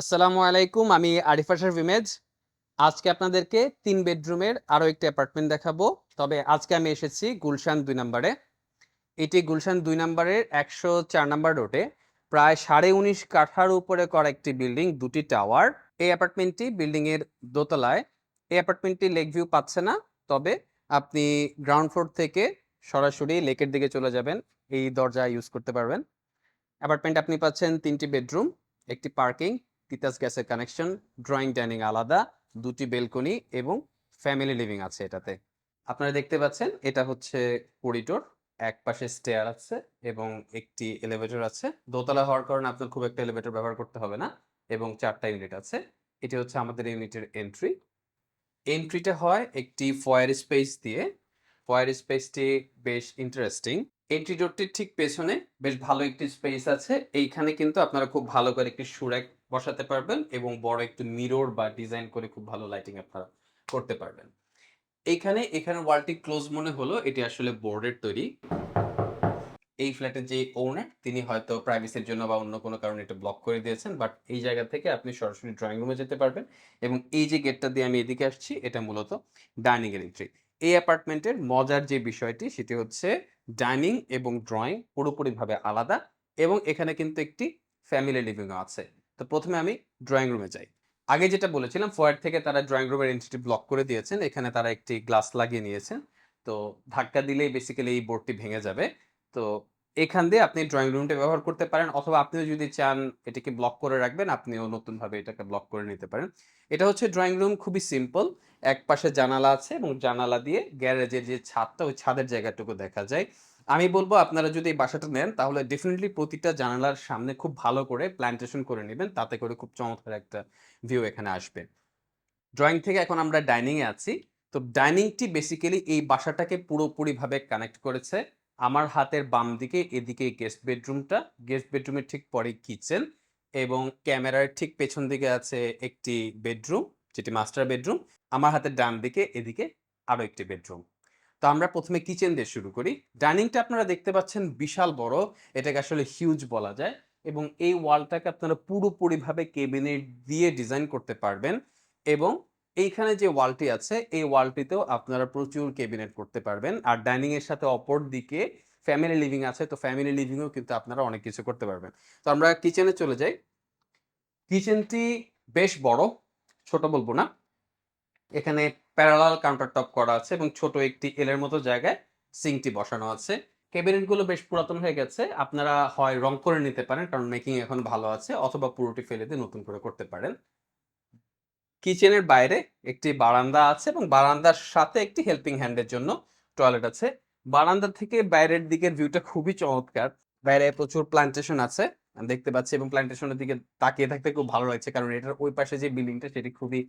আসসালামু আলাইকুম, আমি আরিফা শারফ ইমেজ আজকে আপনাদেরকে তিন বেডরুমের আরও একটি অ্যাপার্টমেন্ট দেখাবো। তবে আজকে আমি এসেছি গুলশান দুই নম্বরে। এটি গুলশান দুই নম্বরের একশো চার নম্বর রোডে। প্রায় সাড়ে উনিশ কাঠার উপরে করা একটি বিল্ডিং, দুটি টাওয়ার। এই অ্যাপার্টমেন্টটি বিল্ডিং এর দোতলায়। এই অ্যাপার্টমেন্টটি লেক ভিউ পাচ্ছে না, তবে আপনি গ্রাউন্ড ফ্লোর থেকে সরাসরি লেকের দিকে চলে যাবেন। এই দরজা ইউজ করতে পারবেন। অ্যাপার্টমেন্ট আপনি পাচ্ছেন তিনটি বেডরুম, একটি পার্কিং তিতাস গ্যাসের কানেকশন ড্রয়িং ডাইনিং আলাদা, দুটি বেলকনি এবং ফ্যামিলি লিভিং আছে এটাতে। আপনারা দেখতে পাচ্ছেন, এটা হচ্ছে করিডোর এক পাশে স্টেয়ার আছে এবং একটি এলিভেটর আছে। দোতলা হওয়ার কারণে আপনার খুব একটা এলিভেটর ব্যবহার করতে হবে না এবং চারটা ইউনিট আছে। এটি হচ্ছে আমাদের ইউনিটের এন্ট্রি এন্ট্রিটা হয় একটি ফয়ার স্পেস দিয়ে। ফয়ার স্পেসটি বেশ ইন্টারেস্টিং এন্ট্রি ডোরটির ঠিক পেছনে বেশ ভালো একটি স্পেস আছে। এইখানে কিন্তু আপনারা খুব ভালো করে একটি সুরেক বসাতে পারবেন এবং বড় একটু মিরর বা ডিজাইন করে খুব ভালো লাইটিং আপনারা করতে পারবেন। এইখানে এখানে ওয়ালটি ক্লোজ মনে হলো, এটি আসলে বোর্ডের তৈরি। এই ফ্ল্যাটের যে ওনার তিনি হয়তো প্রাইভেসির জন্য বা অন্য কোনো কারণে এটা ব্লক করে দিয়েছেন বাট এই জায়গা থেকে আপনি সরাসরি ড্রয়িং রুমে যেতে পারবেন এবং এই যে গেটটা দিয়ে আমি এদিকে আসছি, এটা মূলত ডাইনিং এর এন্ট্রি এই অ্যাপার্টমেন্টের মজার যে বিষয়টি, সেটি হচ্ছে ডাইনিং এবং ড্রয়িং পুরোপুরিভাবে আলাদা এবং এখানে কিন্তু একটি ফ্যামিলি লিভিংও আছে। তো প্রথমে আমি ড্রয়িং রুমে যাই। আগে যেটা বলেছিলাম ফয়ার থেকে তারা ড্রয়িং রুমের এন্ট্রিটি ব্লক করে দিয়েছেন, এখানে তারা একটি গ্লাস লাগিয়ে নিয়েছেন। তো ধাক্কা দিলেই বেসিক্যালি এই বোর্ডটি ভেঙে যাবে। তো এখান দিয়ে আপনি ড্রয়িং রুমটা ব্যবহার করতে পারেন, অথবা আপনিও যদি চান এটাকে ব্লক করে রাখবেন, আপনিও নতুনভাবে এটাকে ব্লক করে নিতে পারেন। এটা হচ্ছে ড্রয়িং রুম খুবই সিম্পল এক পাশে জানালা আছে এবং জানালা দিয়ে গ্যারেজের যে ছাদটা, ওই ছাদের জায়গাটুকু দেখা যায়। আমি বলব আপনারা যদি এই বাসাটা নেন, তাহলে ডেফিনেটলি প্রতিটা জানালার সামনে খুব ভালো করে প্ল্যান্টেশন করে নেবেন। তাতে করে খুব চমৎকার একটা ভিউ এখানে আসবে। ড্রয়িং থেকে এখন আমরা ডাইনিং এ আছি। তো ডাইনিংটি বেসিক্যালি এই বাসাটাকে পুরোপুরিভাবে কানেক্ট করেছে। আমার হাতের বাম দিকে, এদিকে গেস্ট বেডরুমটা গেস্ট বেডরুমের ঠিক পরে কিচেন এবং ক্যামেরার ঠিক পেছন দিকে আছে একটি বেডরুম যেটি মাস্টার বেডরুম আমার হাতের ডান দিকে, এদিকে আরও একটি বেডরুম তো আমরা প্রথমে কিচেন দিয়ে শুরু করি। ডাইনিংটা আপনারা দেখতে পাচ্ছেন বিশাল বড়, এটাকে আসলে হিউজ বলা যায় এবং এই ওয়ালটাকে আপনারা পুরোপুরিভাবে কেবিনেট দিয়ে ডিজাইন করতে পারবেন এবং এইখানে যে ওয়ালটি আছে, এই ওয়ালটিতেও আপনারা প্রচুর কেবিনেট করতে পারবেন। আর ডাইনিং এর সাথে অপর দিকে ফ্যামিলি লিভিং আছে, তো ফ্যামিলি লিভিংও কিন্তু আপনারা অনেক কিছু করতে পারবেন। তো আমরা কিচেনে চলে যাই। কিচেনটি বেশ বড়, ছোট বলব না। এখানে প্যারালাল কাউন্টার টপ করা আছে এবং ছোট একটি এলের মতো জায়গায় সিঙ্কটি বসানো আছে। ক্যাবিনেটগুলো বেশ পুরাতন হয়ে গেছে, আপনারা হয় রং করে নিতে পারেন কারণ মেকিং এখন ভালো আছে, অথবা পুরোটি ফেলে দিয়ে নতুন করে করতে পারেন। কিচেনের বাইরে একটি বারান্দা আছে এবং বারান্দার সাথে একটি হেল্পিং হ্যান্ডের জন্য টয়লেট আছে। বারান্দা থেকে বাইরের দিকের ভিউটা খুবই চমৎকার, বাইরে প্রচুর প্লান্টেশন আছে। দেখতে পাচ্ছি এবং প্লান্টেশনের দিকে তাকিয়ে থাকতে খুব ভালো লাগছে কারণ এটার ওই পাশে যে বিল্ডিংটা সেটি খুবই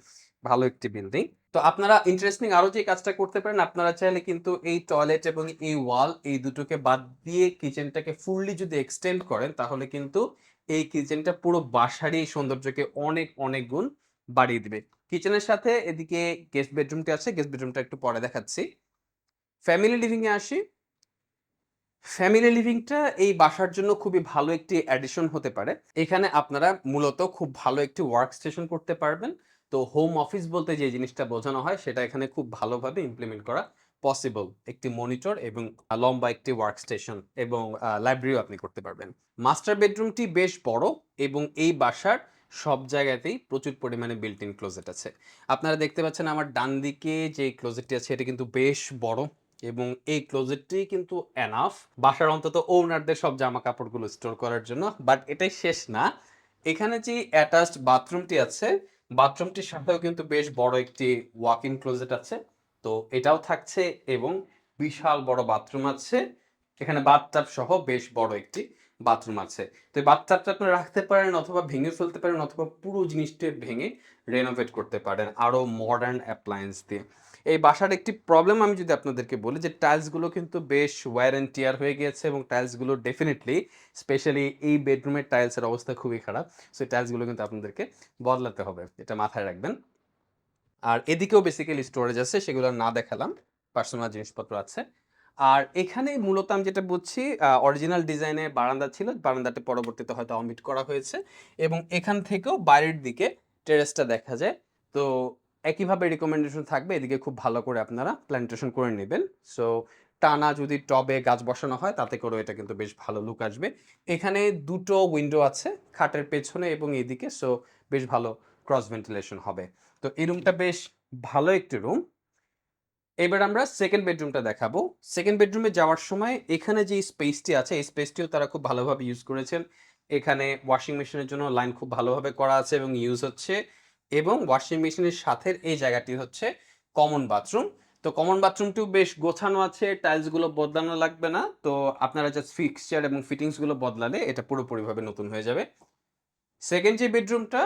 ভালো একটি বিল্ডিং তো আপনারা ইন্টারেস্টিং আরও যে কাজটা করতে পারেন, আপনারা চাইলে কিন্তু এই টয়লেট এবং এই ওয়াল এই দুটোকে বাদ দিয়ে কিচেনটাকে ফুললি যদি এক্সটেন্ড করেন, তাহলে কিন্তু এই কিচেনটা পুরো বাসারই সৌন্দর্যকে অনেক অনেক গুণ বাড়িয়ে দিবে। কিচেনের সাথে এদিকে গেস্ট বেডরুমটি আছে গেস্ট বেডরুমটা একটু পরে দেখাচ্ছি। ফ্যামিলি লিভিং এ আসি। ফ্যামিলি লিভিংটা এই বাসার জন্য খুবই ভালো একটি অ্যাডিশন হতে পারে। এখানে আপনারা মূলত খুব ভালো একটি ওয়ার্ক স্টেশন করতে পারবেন। তো হোম অফিস বলতে যে জিনিসটা বোঝানো হয়, সেটা এখানে খুব ভালোভাবে ইমপ্লিমেন্ট করা পসিবল একটি মনিটর এবং লম্বা একটি ওয়ার্ক স্টেশন এবং লাইব্রেরিও আপনি করতে পারবেন। মাস্টার বেডরুমটি বেশ বড় এবং এই বাসার সব জায়গাতেই প্রচুর পরিমাণে বিল্ট ইন ক্লোজেট আছে। আপনারা দেখতে পাচ্ছেন আমার ডান দিকে যে ক্লোজেটটি আছে, এটা কিন্তু বেশ বড়। এবং এই ক্লোজেটটি কিন্তু এনাফ বাসার অন্তত ওনারদের সব জামা কাপড়গুলো স্টোর করার জন্য। বাট এটাই শেষ না। এখানে যে অ্যাটাচড বাথরুমটি আছে বাথরুমটির সাথেও কিন্তু বেশ বড় একটি ওয়াক ইন ক্লোজেট আছে। তো এটাও থাকছে এবং বিশাল বড় বাথরুম আছে। এখানে বাথটাব সহ বেশ বড় একটি বাথরুম আছে। তো এই বাথটাবটা আপনি রাখতে পারেন অথবা ভেঙে ফেলতে পারেন অথবা পুরো জিনিসটা ভেঙে রেনোভেট করতে পারেন। আরও মডার্ন অ্যাপ্লায়েন্স দিয়ে। এই বাসার একটি প্রবলেম আমি যদি আপনাদেরকে বলি যে টাইলসগুলো কিন্তু বেশ ওয়্যার অ্যান্ড টিয়ার হয়ে গিয়েছে এবং টাইলসগুলো ডেফিনেটলি স্পেশালি এই বেডরুমের টাইলসের অবস্থা খুবই খারাপ। সো টাইলসগুলো কিন্তু আপনাদেরকে বদলাতে হবে। এটা মাথায় রাখবেন। আর এদিকেও বেসিক্যালি স্টোরেজ আছে, সেগুলো না দেখালাম। পার্সোনাল জিনিসপত্র আছে। আর এখানে মূলত আমি যেটা বুঝছি অরিজিনাল ডিজাইনে বারান্দা ছিল। বারান্দাতে পরবর্তীতে হয়তো অমিট করা হয়েছে। এবং এখান থেকেও বাইরের দিকে টেরেসটা দেখা যায়। তো একইভাবে রিকমেন্ডেশন থাকবে, এদিকে খুব ভালো করে আপনারা প্ল্যান্টেশন করে নেবেন। সো টানা যদি টবে গাছ বসানো হয়, তাতে করে এটা কিন্তু বেশ ভালো লুক আসবে। এখানে দুটো উইন্ডো আছে, খাটের পেছনে এবং এদিকে সো বেশ ভালো ক্রস ভেন্টিলেশন হবে। তো এই রুমটা বেশ ভালো একটি রুম এবার আমরা সেকেন্ড বেডরুমটা দেখাবো। সেকেন্ড বেডরুমে যাওয়ার সময় এখানে যে স্পেসটি আছে, এই স্পেসটিও তারা খুব ভালোভাবে ইউজ করেছেন। এখানে ওয়াশিং মেশিনের জন্য লাইন খুব ভালোভাবে করা আছে এবং ইউজ হচ্ছে। এবং ওয়াশিং মেশিনের সাথে এই জায়গাটি হচ্ছে কমন বাথরুম তো কমন বাথরুমটিও বেশ গোছানো আছে টাইলসগুলো বদলানো লাগবে না। তো আপনারা জাস্ট ফিক্সচার এবং ফিটিংসগুলো বদলালে এটা পুরোপুরিভাবে নতুন হয়ে যাবে। সেকেন্ড যে বেডরুমটা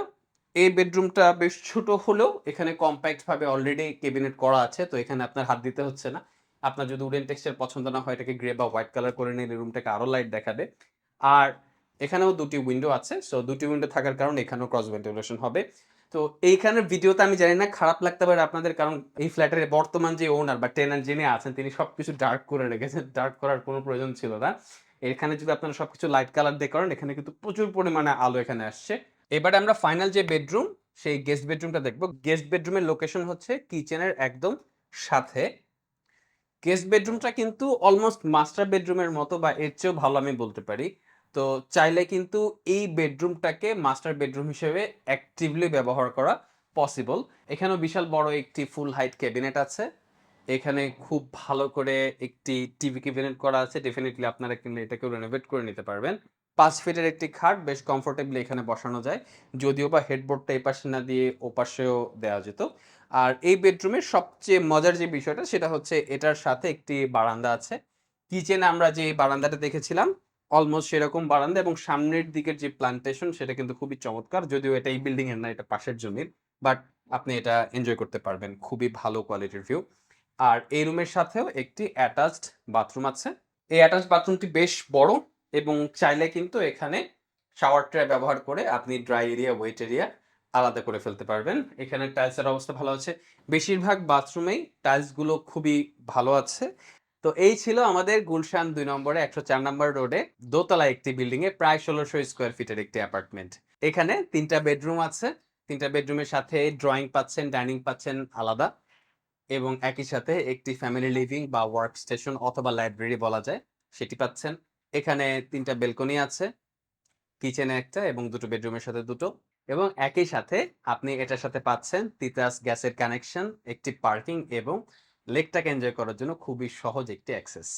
এই বেডরুমটা বেশ ছোট হলেও এখানে কম্প্যাক্ট ভাবে অলরেডি কেবিনেট করা আছে, তো এখানে আপনার হাত দিতে হচ্ছে না। আপনার যদি উডেন টেক্সচার পছন্দ না হয়, এটাকে গ্রে বা হোয়াইট কালার করে নিলে রুমটাকে আরও লাইট দেখাবে। আর এখানেও দুটি উইন্ডো আছে সো দুটি উইন্ডো থাকার কারণে এখানেও ক্রস ভেন্টিলেশন হবে। তো এইখানের ভিডিওতে আমি জানি না, খারাপ লাগতে পারে আপনাদের, কারণ এই ফ্ল্যাটের বর্তমান যে ওনার বা টেনার যিনি আছেন, তিনি সবকিছু ডার্ক করে রেখেছেন। ডার্ক করার কোনো প্রয়োজন ছিল না। এখানে যদি আপনারা সবকিছু লাইট কালার দিয়ে করেন, এখানে কিন্তু প্রচুর পরিমাণে আলো এখানে আসছে। এবারে আমরা ফাইনাল যে বেডরুম সেই গেস্ট বেডরুমটা দেখব। গেস্ট বেডরুমের লোকেশন হচ্ছে কিচেনের একদম সাথে। গেস্ট বেডরুমটা কিন্তু অলমোস্ট মাস্টার বেডরুমের মতো বা এর চেয়েও ভালো আমি বলতে পারি। তো চাইলে কিন্তু এই বেডরুমটাকে মাস্টার বেডরুম হিসেবে অ্যাক্টিভলি ব্যবহার করা পসিবল এখানেও বিশাল বড় একটি ফুল হাইট ক্যাবিনেট আছে। এখানে খুব ভালো করে একটি টিভি ক্যাবিনেট করা আছে। ডেফিনেটলি আপনারা কিনলে এটাকেও রেনোভেট করে নিতে পারবেন। পাঁচ ফিটের একটি খাট বেশ কমফোর্টেবলি এখানে বসানো যায়। যদিও বা হেডবোর্ডটা এই পাশে না দিয়ে ও পাশেও দেওয়া যেত। আর এই বেডরুমের সবচেয়ে মজার যে বিষয়টা, সেটা হচ্ছে এটার সাথে একটি বারান্দা আছে। কিচেনে আমরা যে বারান্দাটা দেখেছিলাম অলমোস্ট সেরকম বারান্দা এবং সামনের দিকের যে প্লান্টেশন সেটা কিন্তু খুবই চমৎকার। যদিও এটা এই বিল্ডিং এর না, এটা পাশের জমির বাট আপনি এটা এনজয় করতে পারবেন। খুবই ভালো কোয়ালিটির ভিউ আর এই রুমের সাথেও একটি অ্যাটাচড বাথরুম আছে। এই অ্যাটাচড বাথরুমটি বেশ বড় এবং চাইলে কিন্তু এখানে শাওয়ার ট্রে ব্যবহার করে আপনি ড্রাই এরিয়া ওয়েট এরিয়া আলাদা করে ফেলতে পারবেন। এখানে টাইলসের অবস্থা ভালো আছে। বেশিরভাগ বাথরুমেই টাইলসগুলো খুবই ভালো আছে। তো এই ছিল আমাদের গুলশান দুই নম্বরে একশো চার নম্বর রোডে দোতলা একটি বিল্ডিং এ প্রায় ষোলোশো স্কোয়ার ফিটের একটি অ্যাপার্টমেন্ট এখানে তিনটা বেডরুম আছে, তিনটা বেডরুমের সাথে ড্রয়িং পাচ্ছেন ডাইনিং পাচ্ছেন আলাদা এবং একই সাথে একটি ফ্যামিলি লিভিং বা ওয়ার্ক স্টেশন অথবা লাইব্রেরি বলা যায়, সেটি পাচ্ছেন। এখানে তিনটা বেলকনি আছে কিচেনে একটা এবং দুটো বেডরুমের সাথে দুটো এবং একই সাথে আপনি এটার সাথে পাচ্ছেন তিতাস গ্যাসের কানেকশন একটি পার্কিং এবং লেকটাকে এনজয় করার জন্য খুবই সহজ একটি অ্যাক্সেস।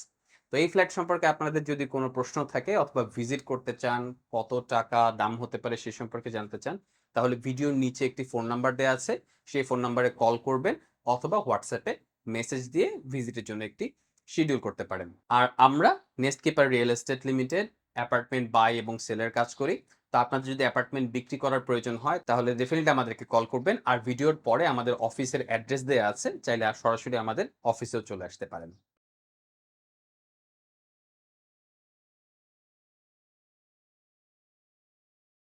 তো এই ফ্ল্যাট সম্পর্কে আপনাদের যদি কোনো প্রশ্ন থাকে অথবা ভিজিট করতে চান, কত টাকা দাম হতে পারে সে সম্পর্কে জানতে চান, তাহলে ভিডিওর নিচে একটি ফোন নাম্বার দেওয়া আছে, সেই ফোন নাম্বারে কল করবেন অথবা হোয়াটসঅ্যাপে মেসেজ দিয়ে ভিজিটের জন্য একটি শিডিউল করতে পারেন। আর আমরা nest keeper real estate limited apartment buy এবং সেলের কাজ করি। তো আপনার যদি অ্যাপার্টমেন্ট বিক্রি করার প্রয়োজন হয়, তাহলে ডেফিনেটলি আমাদেরকে কল করবেন। আর ভিডিওর পরে আমাদের অফিসের অ্যাড্রেস দেওয়া আছে, চাইলে সরাসরি আমাদের অফিসেও চলে আসতে পারেন।